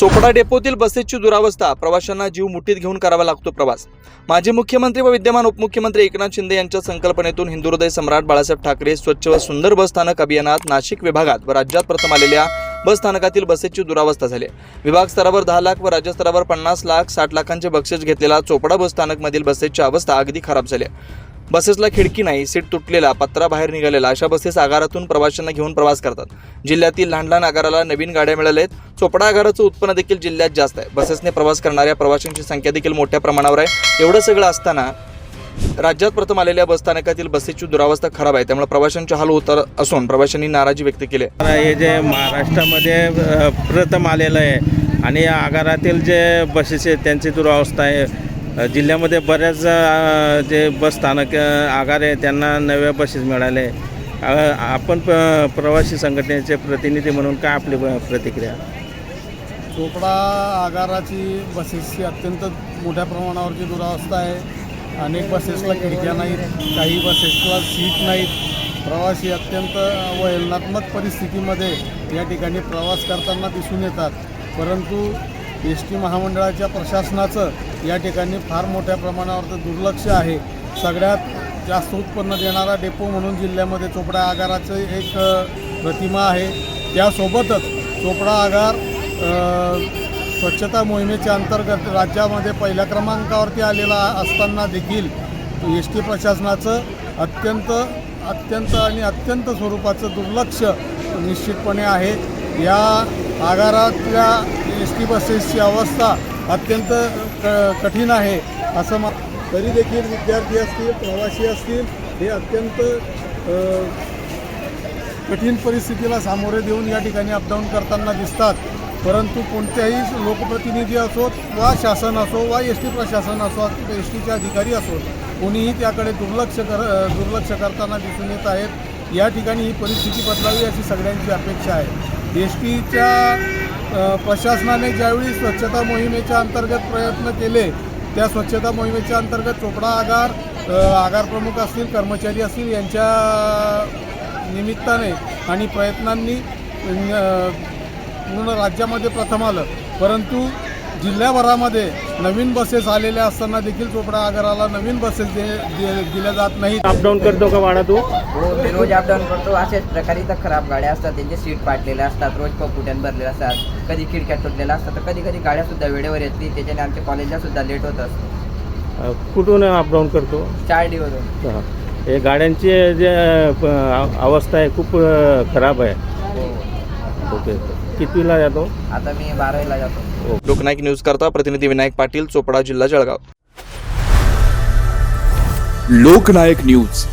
चोपडा डेपोतील बसेसची दुरावस्था. प्रवाशांना जीव मुठीत घेऊन करावा लागतो प्रवास. माजी मुख्यमंत्री व विद्यमान उपमुख्यमंत्री एकनाथ शिंदे यांच्या संकल्पनेतून हिंदुहृदय सम्राट बाळासाहेब ठाकरे स्वच्छ व सुंदर बस स्थानक अभियानात नाशिक विभागात व राज्यात प्रथम आलेल्या बस स्थानकातील बसेसची दुरावस्था झाली विभाग स्तरावर दहा लाख व राज्य स्तरावर पन्नास लाख साठ लाखांचे बक्षीस घेतलेला चोपडा बस स्थानकमधील बसेसची अवस्था अगदी खराब झाली बसेसला खिडकी नाही सीट तुटलेला पत्रा बाहेर निघालेला अशा बसेस आगारातून प्रवाशांना घेऊन प्रवास करतात. जिल्ह्यातील लहान लहान आगाराला नवीन गाड्या मिळाल्या आहेत. चोपडा आगाराचं उत्पन्न देखील जिल्ह्यात जास्त आहे. बसेसने प्रवास करणाऱ्या प्रवाशांची संख्या देखील मोठ्या प्रमाणावर आहे. एवढं सगळं असताना राज्यात प्रथम आलेल्या बसस्थानकातील बसेसची दुरावस्था खराब आहे. त्यामुळे प्रवाशांचे हाल होत असून प्रवाशांनी नाराजी व्यक्त केली आहे. हे जे महाराष्ट्रामध्ये प्रथम आलेलं आहे आणि आगारातील जे बसेस आहेत त्यांची दुरावस्था आहे. जिल्ह्यामध्ये बऱ्याच जे बस स्थानक आगार आहे त्यांना नव्या बसेस मिळाले आपण प- प्रवासी संघटनेचे प्रतिनिधी म्हणून काय आपली प्रतिक्रिया? चोपडा आगाराची बसेसची अत्यंत मोठ्या प्रमाणावरची दुरावस्था आहे. अनेक बसेसला खिडक्या नाहीत काही बसेसला सीट नाहीत. प्रवासी अत्यंत वैलनात्मक परिस्थितीमध्ये या ठिकाणी प्रवास करताना दिसून येतात. परंतु एस टी महामंडळाच्या प्रशासनाचं या ठिकाणी फार मोठ्या प्रमाणावरचं दुर्लक्ष आहे. सगळ्यात जास्त उत्पन्न देणारा डेपो म्हणून जिल्ह्यामध्ये चोपडा आगाराचं एक प्रतिमा आहे. त्यासोबतच चोपडा आगार स्वच्छता मोहिमेच्या अंतर्गत राज्यामध्ये पहिल्या क्रमांकावरती आलेला असताना देखील एस टी प्रशासनाचं अत्यंत अत्यंत आणि अत्यंत स्वरूपाचं दुर्लक्ष निश्चितपणे आहे. या आगारातल्या एस टी बसेसची अवस्था अत्यंत क कठीण आहे असं मा तरी देखील विद्यार्थी असतील प्रवासी असतील हे अत्यंत कठीण परिस्थितीला सामोरे देऊन या ठिकाणी अपडाऊन करताना दिसतात. परंतु कोणत्याही लोकप्रतिनिधी असोत वा शासन असो वा एस टी प्रशासन असो एस टीचे अधिकारी असोत कोणीही त्याकडे दुर्लक्ष कर दुर्लक्ष करताना दिसून येत आहेत. या ठिकाणी ही परिस्थिती बदलावी अशी सगळ्यांची अपेक्षा आहे. एस टीच्या प्रशासनाने ज्यावेळी स्वच्छता मोहिमेच्या अंतर्गत प्रयत्न केले त्या स्वच्छता मोहिमेच्या अंतर्गत चोपडा आगार आगार प्रमुख असतील कर्मचारी असतील यांच्या निमित्ताने आणि प्रयत्नांनी पूर्ण राज्यामध्ये प्रथम आलं. परंतु जिल्ह्याभरामध्ये नवीन बसेस आलेल्या असताना देखील चोपडा आगाराला नवीन बसेस दिल्या जात नाहीत. अपडाऊन करतो का वाडा तू? हो मी रोज अपडाऊन करतो. अशाच प्रकारे इथं खराब गाड्या असतात त्यांचे सीट पाडलेले असतात रोज पपुट्यान भरलेले असतात कधी खिडक्या तुटलेल्या असतात तर कधी कधी गाड्या सुद्धा वेळेवर येत नाही त्याच्याने आमच्या कॉलेजला सुद्धा लेट होत असतं. कुठून अपडाऊन करतो? चार दिवस हा. हे गाड्यांची जे अवस्था आहे खूप खराब आहे. ओके. कितवीला जातो? आता मी बारावीला जातो. लोकनायक न्यूज करता प्रतिनिधी विनायक पाटील चोपडा जिल्हा जळगाव. लोकनायक न्यूज.